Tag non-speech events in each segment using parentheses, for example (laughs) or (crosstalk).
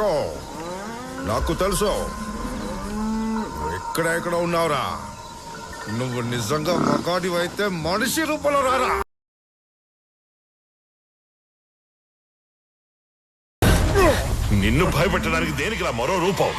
నీకు నాకు తెలుసు. ఎక్కడ ఎక్కడ ఉన్నావురా. నువ్వు నిజంగా మగాడివైతే మనిషి రూపంలో రారా. నిన్ను భయపెట్టడానికి దేనికిరా మరో రూపం?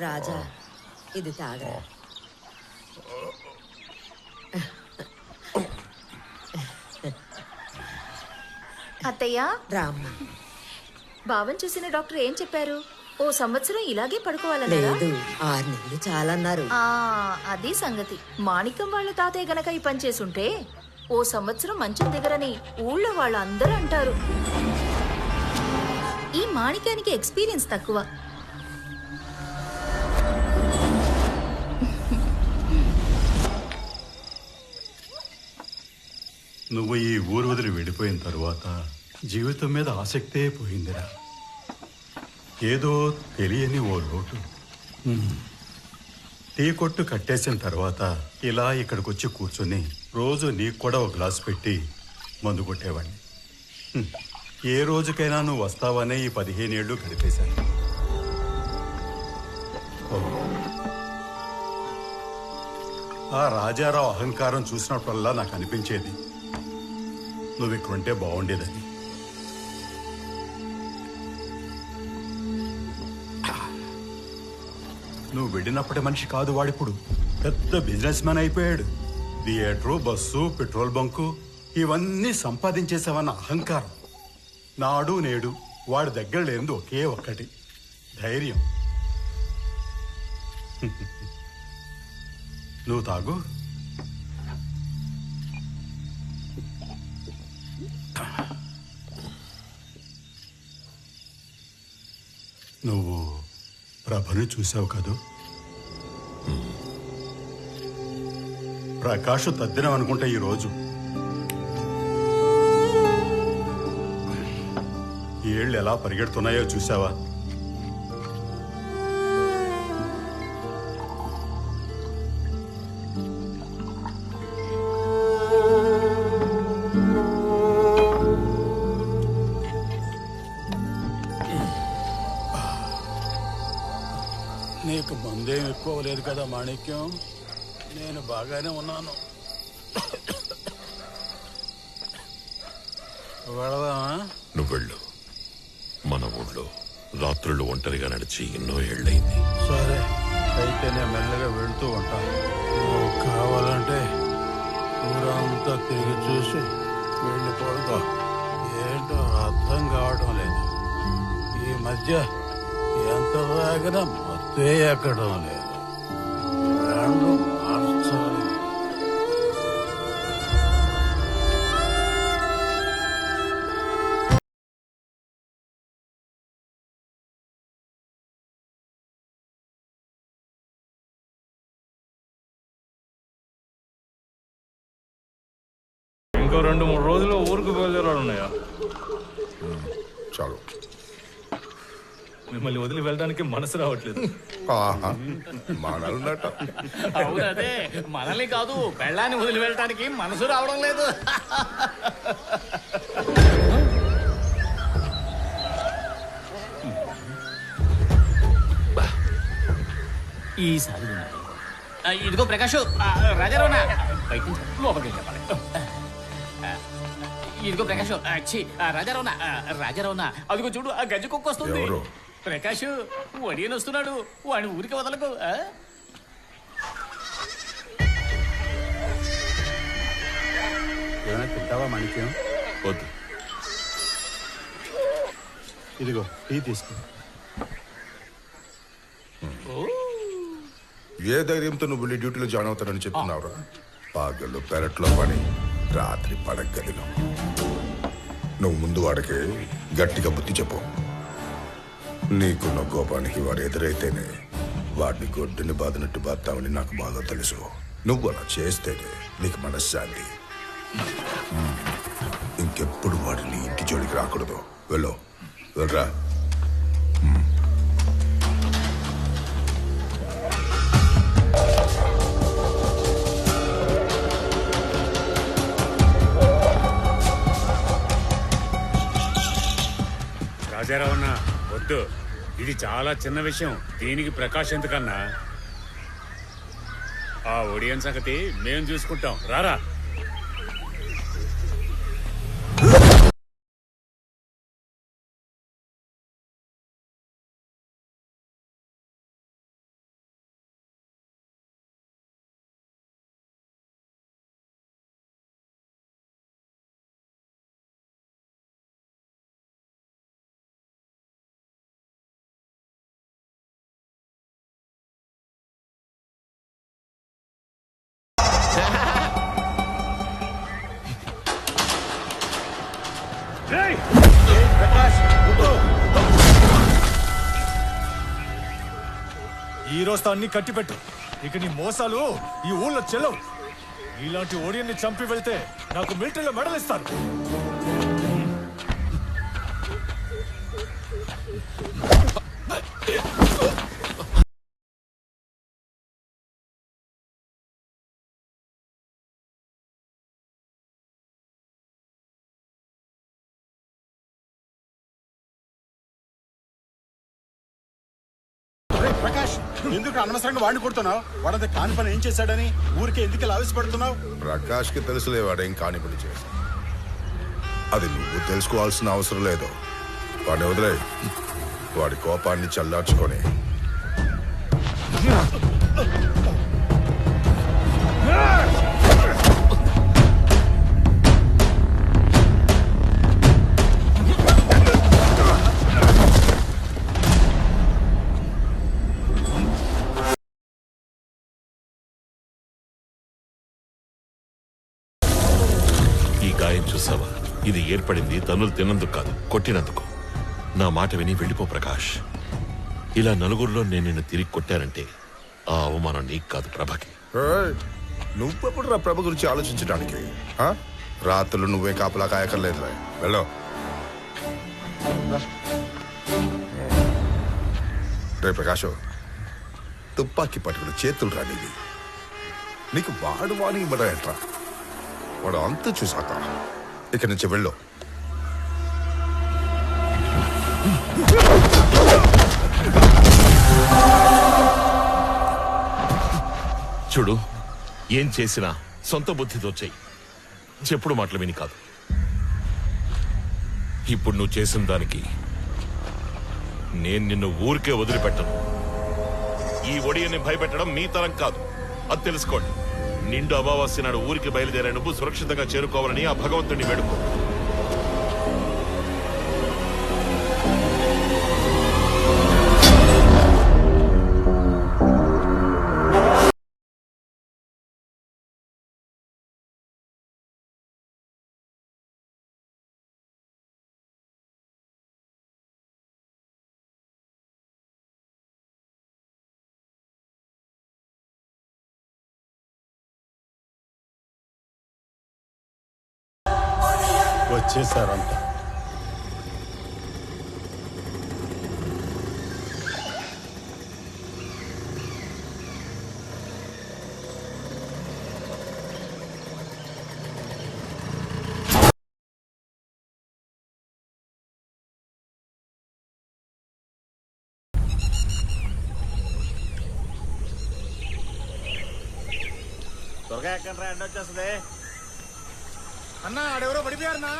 రాజా ఇది తాగరా. అత్తయ్య? రామ్మ. భావం చూసిన డాక్టర్ ఏం చెప్పారు? ఓ సంవత్సరం ఇలాగే పడుకోవాలన్నారా? లేదు ఆరు నెలలు చాలన్నారు. ఆ అది సంగతి. మాణిక్యం వాళ్ళ తాతయ్య గనక ఈ పని చేసుంటే ఓ సంవత్సరం మంచం దిగరని ఊళ్ళో వాళ్ళందరూ అంటారు. ఈ మాణిక్యానికి ఎక్స్పీరియన్స్ తక్కువ. నువ్వు ఈ ఊరు వదిలి వెళ్ళిపోయిన తరువాత జీవితం మీద ఆసక్తే పోయిందిరా ఏదో తెలియని ఓ లోటు. టీ కొట్టు కట్టేసిన తర్వాత ఇలా ఇక్కడికి వచ్చి కూర్చొని రోజు నీకు కూడా ఒక గ్లాస్ పెట్టి మందు కొట్టేవాడిని. ఏ రోజుకైనా నువ్వు వస్తావనే ఈ పదిహేనేళ్ళు గడిపేశాను ఓ. ఆ రాజారావు అహంకారం చూసినప్పుడల్లా నాకు అనిపించేది నువ్వు ఇక్కడుంటే బాగుండేదని. నువ్వు వెళ్ళినప్పటి మనిషి కాదు వాడిప్పుడు. పెద్ద బిజినెస్ మ్యాన్ అయిపోయాడు. థియేటరు బస్సు పెట్రోల్ బంకు ఇవన్నీ సంపాదించేసావన్న అహంకారం. నాడు నేడు వాడి దగ్గర లేనిది ఒకే ఒక్కటి. ధైర్యం. (laughs) నువ్వు తాగు. నువ్వు ప్రభను చూసావు కదూ? ప్రకాష్ తద్దినం అనుకుంటా ఈ ఏళ్ళు ఎలా పరిగెడుతున్నాయో చూసావా? కదా మాణిక్యం. నేను బాగానే ఉన్నాను. వెళదామా? నువ్వు వెళ్ళు. మన ఊళ్ళో రాత్రులు ఒంటరిగా నడిచి ఎన్నో ఏళ్ళయింది. సరే అయితే నేను మెల్లగా వెళ్తూ ఉంటాను. కావాలంటే ఊరంతా తిరిగి చూసి వెళ్ళి పడుకో. ఏంటో అర్థం కావడం లేదు. ఈ మధ్య ఎంత తాగినా మత్తే ఎక్కడం లేదు. ఇంకో రెండు మూడు రోజులు ఊరికి బయలుదేరాడు ఉన్నాయా చాలు. మిమ్మల్ని వదిలి వెళ్ళడానికి మనసు రావట్లేదు. ఆహా, మనల్నట అవును అదే. మనల్ని కాదు పెళ్ళాన్ని వదిలి వెళ్ళటానికి మనసు రావడం లేదు. ఈసారి వినాలి. ఆ, ఇదిగో ప్రకాష్ రాజారావునా? బయట నుంచి లోపలికి వెళ్ళి చెప్పాలి ఆ, ఇదిగో ప్రకాష్ ఆ, ఛీ, ఆ, రాజారావునా? ఆ, రాజారావునా? అదిగో చూడు ఆ గజ్జి కుక్క వస్తుంది. ఎవరు? ప్రకాష్ వడియన్ వస్తున్నాడు. వాడిని ఊరికి వదలకు ఆ? ఏమైనా తింటావా మాణిక్యం? వద్దు. ఇదిగో టీ తీసుకో. ఏ ధైర్యంతో నువ్వు వెళ్ళి డ్యూటీలో జాయిన్ అవుతానని చెప్తున్నావురా? పగలు పెరట్లో పని రాత్రి పడగదిలో నువ్వు ముందు వాడికి గట్టిగా బుద్ధి చెప్పు. నీకున్న కోపానికి వాడు ఎదురైతేనే వాడిని గొడ్డుని బాధనట్టు బాద్దామని నాకు బాగా తెలుసు. నువ్వు అలా చేస్తేనే నీకు మనశ్శాంతి. ఇంకెప్పుడు వాడిని ఇంటి జోలికి రాకూడదు. వెళ్ళు. వెళ్ళరా? రాజారావన్న వద్దు. ఇది చాలా చిన్న విషయం. దీనికి ప్రకాష్ ఎందుకన్నా? ఆ ఒడియన్ సంగతి మేం చూసుకుంటాం. రారా. ఈ అన్ని కట్టిపెట్టు. ఇక నీ మోసాలు ఈ ఊళ్ళో చెల్లవు. ఇలాంటి ఓడియన్ని చంపి వెళ్తే నాకు మిలిటరీలో మెడల్ ఇస్తారు ప్రకాష్ ఎందుకు అనవసరంగా వాడిని కొడుతున్నావు? వాడంత కాని పని ఏం చేశాడని ఊరికే ఎందుకు ఆవేశపడుతున్నావు? ప్రకాష్కి తెలుసులే వాడేం కాని పని చేశాడు అది నువ్వు తెలుసుకోవాల్సిన అవసరం లేదు. వాడిని వదిలే వాడి కోపాన్ని చల్లార్చుకొని. గాయం చూసావా? ఇది ఏర్పడింది తనులు తిన్నందుకు కాదు కొట్టినందుకు. నా మాట విని వెళ్ళిపో ప్రకాష్. ఇలా నలుగురిలో నేను నిన్ను తిరిగి కొట్టానంటే ఆ అవమానం నీకు కాదు ప్రభకి. నువ్వెప్పుడు రా ప్రభ గురించి ఆలోచించడానికి? రాత్రులు నువ్వే కాపలా కాయకర్లేదురా వెళ్ళో. రే ప్రకాశం తుపాకీ పట్టుకుని చేతులు రానివి. నీకు వాడు వాని ఇవ్వడం ఎట్రా వాడు అంత చూసాక ఇక్కడి నుంచి వెళ్ళు. చూడు ఏం చేసినా సొంత బుద్ధితో చెయ్యి. చెప్పుడు మాటలు విని కాదు. ఇప్పుడు నువ్వు చేసిన దానికి నేను నిన్ను ఊరికే వదిలిపెట్టను. ఈ ఒడియని భయపెట్టడం మీ తరం కాదు. అది తెలుసుకోండి. నిండు అమావాస్య నాడు ఊరికి బయలుదేరే నువ్వు సురక్షితంగా చేరుకోవాలని ఆ భగవంతుడిని వేడుకో. వచ్చేసారంతా త్వరగా ఎక్కడ ఎండ వచ్చేస్తుంది. అన్న ఆడెవరో పడిపోయారన్నా.